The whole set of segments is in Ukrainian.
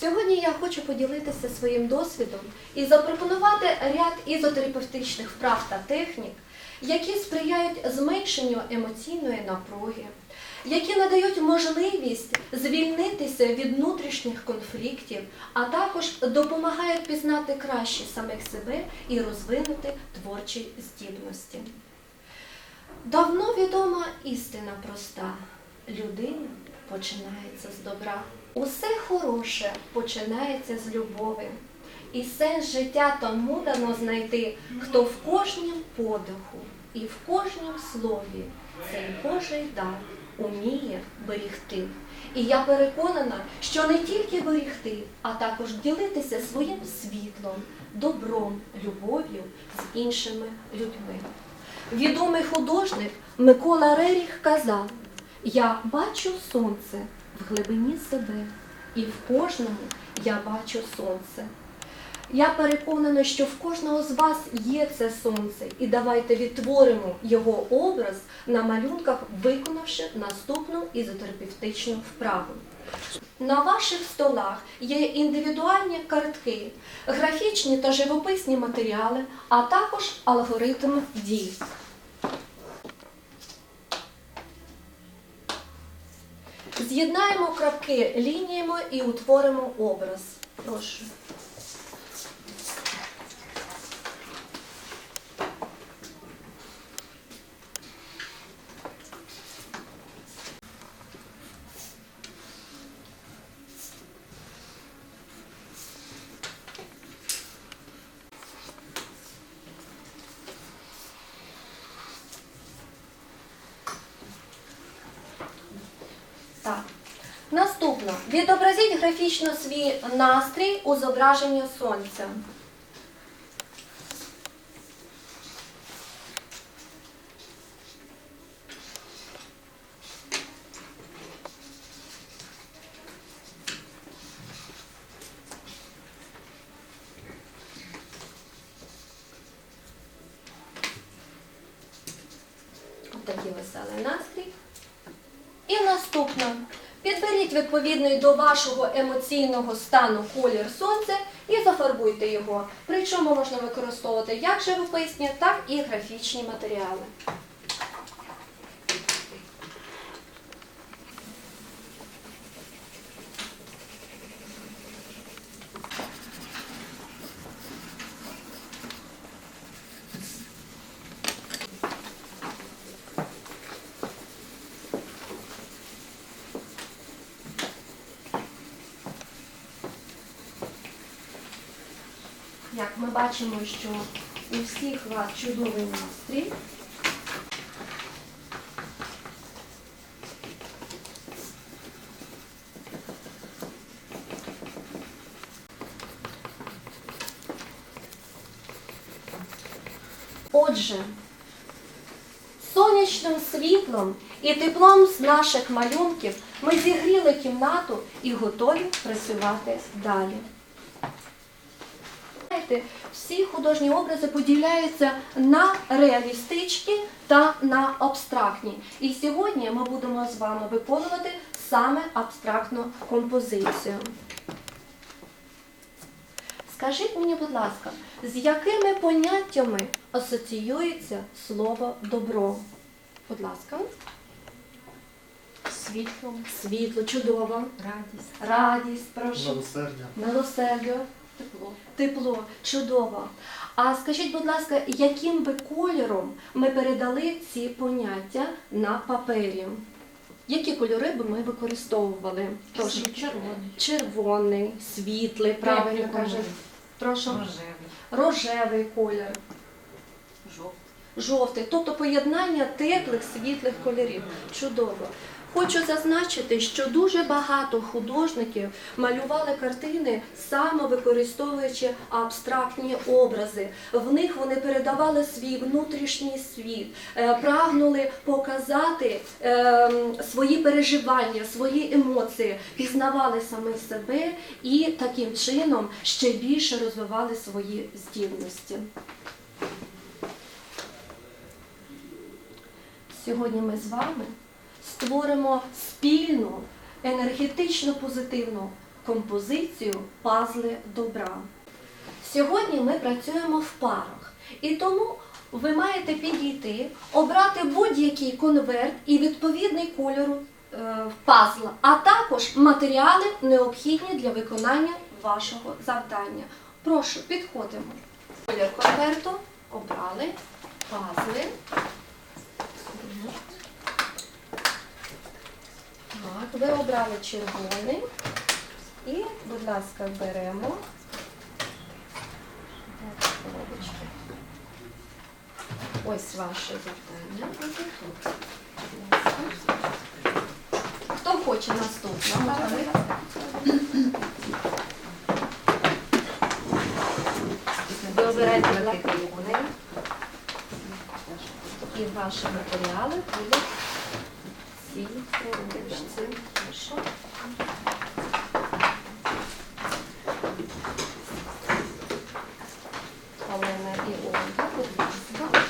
Сьогодні я хочу поділитися своїм досвідом і запропонувати ряд ізотерапевтичних вправ та технік, які сприяють зменшенню емоційної напруги, які надають можливість звільнитися від внутрішніх конфліктів, а також допомагають пізнати краще самих себе і розвинути творчі здібності. Давно відома істина проста. Людина починається з добра. Усе хороше починається з любові. І сенс життя тому дано знайти, хто в кожнім подиху і в кожнім слові цей Божий дар уміє берігти. І я переконана, що не тільки берігти, а також ділитися своїм світлом, добром, любов'ю з іншими людьми. Відомий художник Микола Реріх казав: Я бачу сонце в глибині себе, і в кожному я бачу сонце. Я переконана, що в кожного з вас є це сонце, і давайте відтворимо його образ на малюнках, виконавши наступну ізотерапевтичну вправу. На ваших столах є індивідуальні картки, графічні та живописні матеріали, а також алгоритм дій. З'єднаємо крапки лініями і утворимо образ. Прошу. Так. Наступно. Відобразіть свій настрій у зображенні сонця. Відповідний до вашого емоційного стану колір сонця і зафарбуйте його. Причому можна використовувати як живописні, так і графічні матеріали. Як ми бачимо, що у всіх вас чудовий настрій. Отже, сонячним світлом і теплом з наших малюнків ми зігріли кімнату і готові працювати далі. Всі художні образи поділяються на реалістичні та на абстрактні. І сьогодні ми будемо з вами виконувати саме абстрактну композицію. Скажіть мені, будь ласка, з якими поняттями асоціюється слово добро? Будь ласка. Світлом, Світло, чудово, радість, радість, прошу, Милосердя. милосердя, тепло. Тепло, чудово. А скажіть, будь ласка, яким би кольором ми передали ці поняття на папері? Які кольори би ми використовували? Прошу. червоний, Червоний, світлий, правильно колір. Прошу. рожевий, Рожевий колір, жовтий. жовтий, тобто поєднання теплих світлих кольорів. Чудово. Хочу зазначити, що дуже багато художників малювали картини, саме використовуючи абстрактні образи. В них вони передавали свій внутрішній світ, е, прагнули показати е, свої переживання, свої емоції, пізнавали самих себе і таким чином ще більше розвивали свої здібності. Сьогодні ми з вами створимо спільну енергетично позитивну композицію Пазли добра. Сьогодні ми працюємо в парах, і тому ви маєте підійти, обрати будь-який конверт і відповідний кольору е, пазла, а також матеріали необхідні для виконання вашого завдання. Прошу, підходимо. Колір конверту обрали, пазли. Так, ви обрали червоний. І, будь ласка, беремо. Коробочки. Ось ваше завдання. Хто хоче наступне? Ви обираєте червоний. І ваші матеріали будуть в цій коробочці. Хорошо. Олена і Ольга, будь ласка.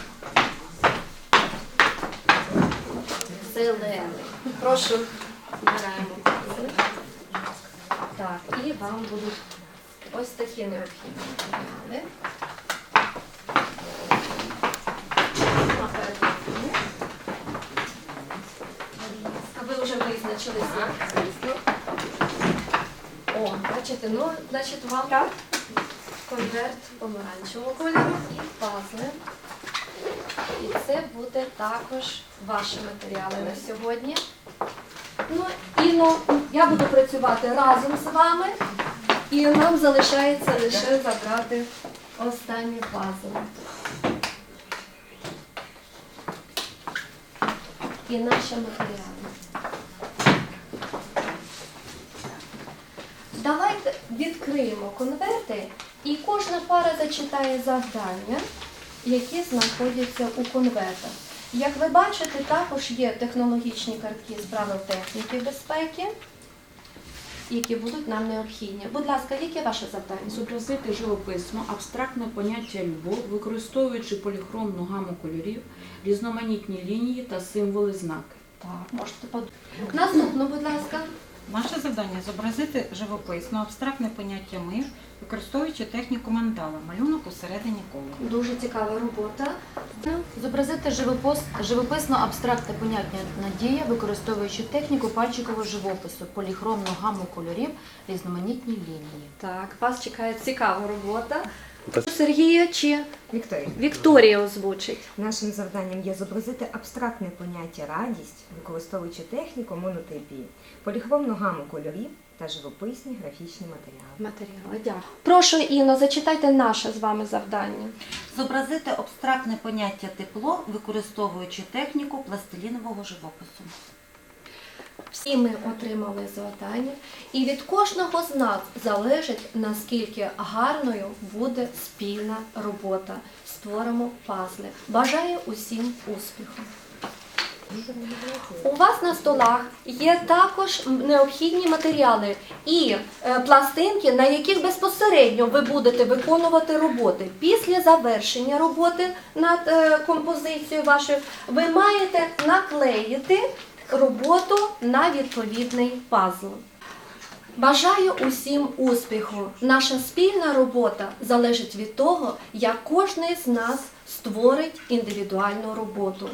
Прошу, збираємо. Так, і вам будуть ось такі необхідні матеріали. Напередодні. А ви вже визначилися? Звісно. О, бачите, ну, значить, вам конверт помаранчевого кольору і пазли. І це буде також ваші матеріали на сьогодні. Ну, Інно, я буду працювати разом з вами, і нам залишається лише забрати останній пазл. І наші матеріали. Давайте відкриємо конверти, і кожна пара зачитає завдання, які знаходяться у конвертах. Як ви бачите, також є технологічні картки з правил техніки безпеки, які будуть нам необхідні. Будь ласка, яке ваше завдання? Зобразити живописно абстрактне поняття любов, використовуючи поліхромну гаму кольорів, різноманітні лінії та символи знаки. Так, можете под... Наступно, будь ласка. Ваше завдання зобразити живописно абстрактне поняття мир, використовуючи техніку мандала, малюнок усередині кола. Дуже цікава робота. Зобразити живопис, живописно абстрактне поняття надія, використовуючи техніку пальчикового живопису, поліхромну гаму кольорів, різноманітні лінії. Так, вас чекає цікава робота. Сергія чи Вікторія, Вікторія озвучить? нашим завданням є зобразити абстрактне поняття радість, використовуючи техніку монотипії, поліхромну гаму кольорів та живописні графічні матеріали. Матеріали, дякую. Прошу, Інно, зачитайте наше з вами завдання. Зобразити абстрактне поняття тепло, використовуючи техніку пластилінового живопису. Всі ми отримали завдання, і від кожного з нас залежить, наскільки гарною буде спільна робота. Створимо пазли. Бажаю усім успіху. У вас на столах є також необхідні матеріали і е, пластинки, на яких безпосередньо ви будете виконувати роботи. Після завершення роботи над е, композицією вашою ви маєте наклеїти роботу на відповідний пазл. Бажаю усім успіху. Наша спільна робота залежить від того, як кожен з нас створить індивідуальну роботу.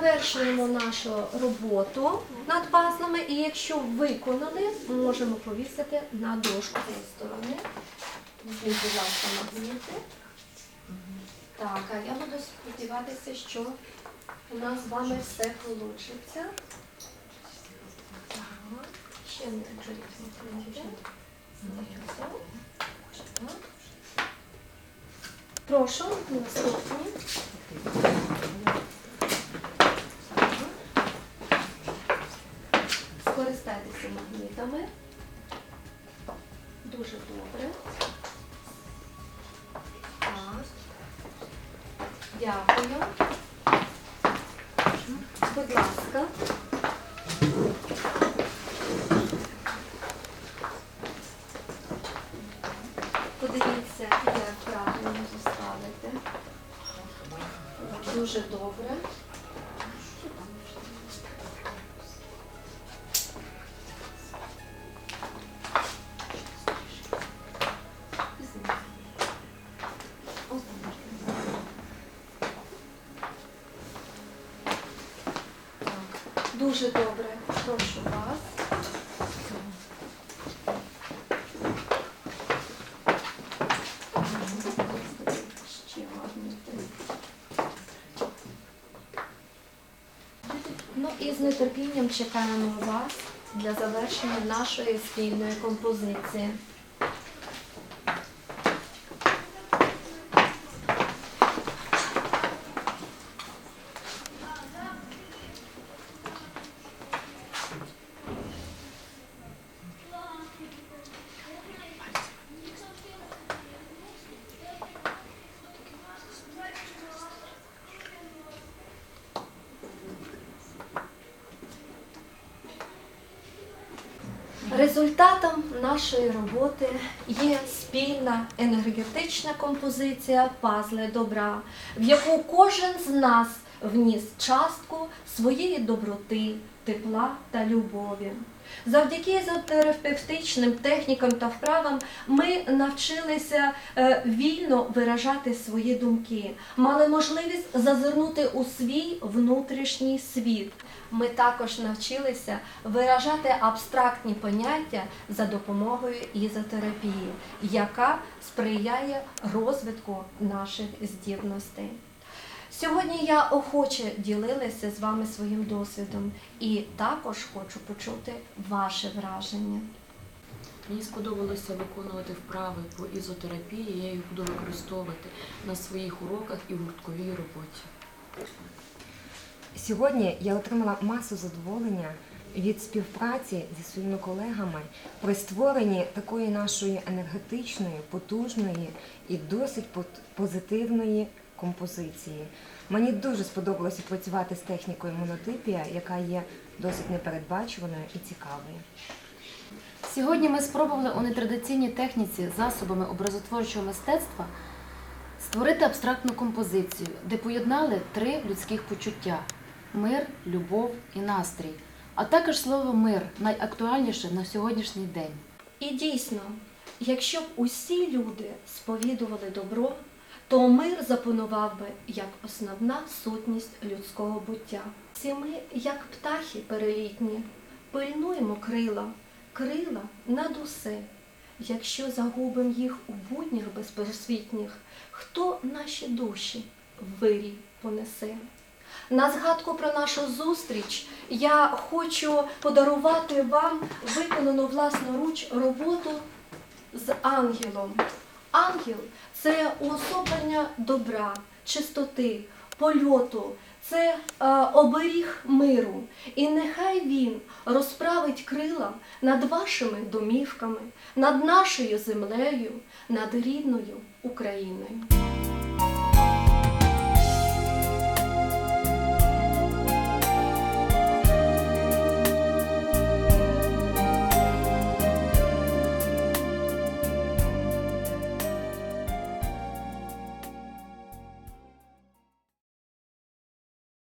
Завершуємо нашу роботу над пазлами, і якщо виконали, можемо повісити на дошку цієї сторони. Будь ласка, магніти. Так, а я буду сподіватися, що у нас з вами все вийде. Ще не прийде. Прошу, наступні. Скористайтеся магнітами. Дуже добре. Так. Дякую. Будь ласка. Подивіться, як правильно заставити. Дуже добре. Дуже добре, прошу вас. Ну і з нетерпінням чекаємо вас для завершення нашої спільної композиції. Результатом нашої роботи є спільна енергетична композиція пазли добра, в яку кожен з нас вніс частку своєї доброти, тепла та любові. Завдяки езотерапевтичним технікам та вправам ми навчилися е, вільно виражати свої думки, мали можливість зазирнути у свій внутрішній світ. Ми також навчилися виражати абстрактні поняття за допомогою ізотерапії, яка сприяє розвитку наших здібностей. Сьогодні я охоче ділилася з вами своїм досвідом і також хочу почути ваше враження. Мені сподобалося виконувати вправи по ізотерапії. Я їх буду використовувати на своїх уроках і в гуртковій роботі. Сьогодні я отримала масу задоволення від співпраці зі своїми колегами при створенні такої нашої енергетичної, потужної і досить позитивної композиції. Мені дуже сподобалося працювати з технікою монотипія, яка є досить непередбачуваною і цікавою. Сьогодні ми спробували у нетрадиційній техніці засобами образотворчого мистецтва створити абстрактну композицію, де поєднали три людських почуття мир, любов і настрій, а також слово мир найактуальніше на сьогоднішній день. І дійсно, якщо б усі люди сповідували добро, то мир запанував би як основна сутність людського буття. Всі ми, як птахи перелітні, пильнуємо крила, крила над усе. Якщо загубим їх у буднях безпросвітніх, хто наші душі вирій понесе? На згадку про нашу зустріч я хочу подарувати вам виконану власноруч роботу з ангелом. Ангел це уособлення добра, чистоти, польоту, це е, оберіг миру. І нехай він розправить крила над вашими домівками, над нашою землею, над рідною Україною.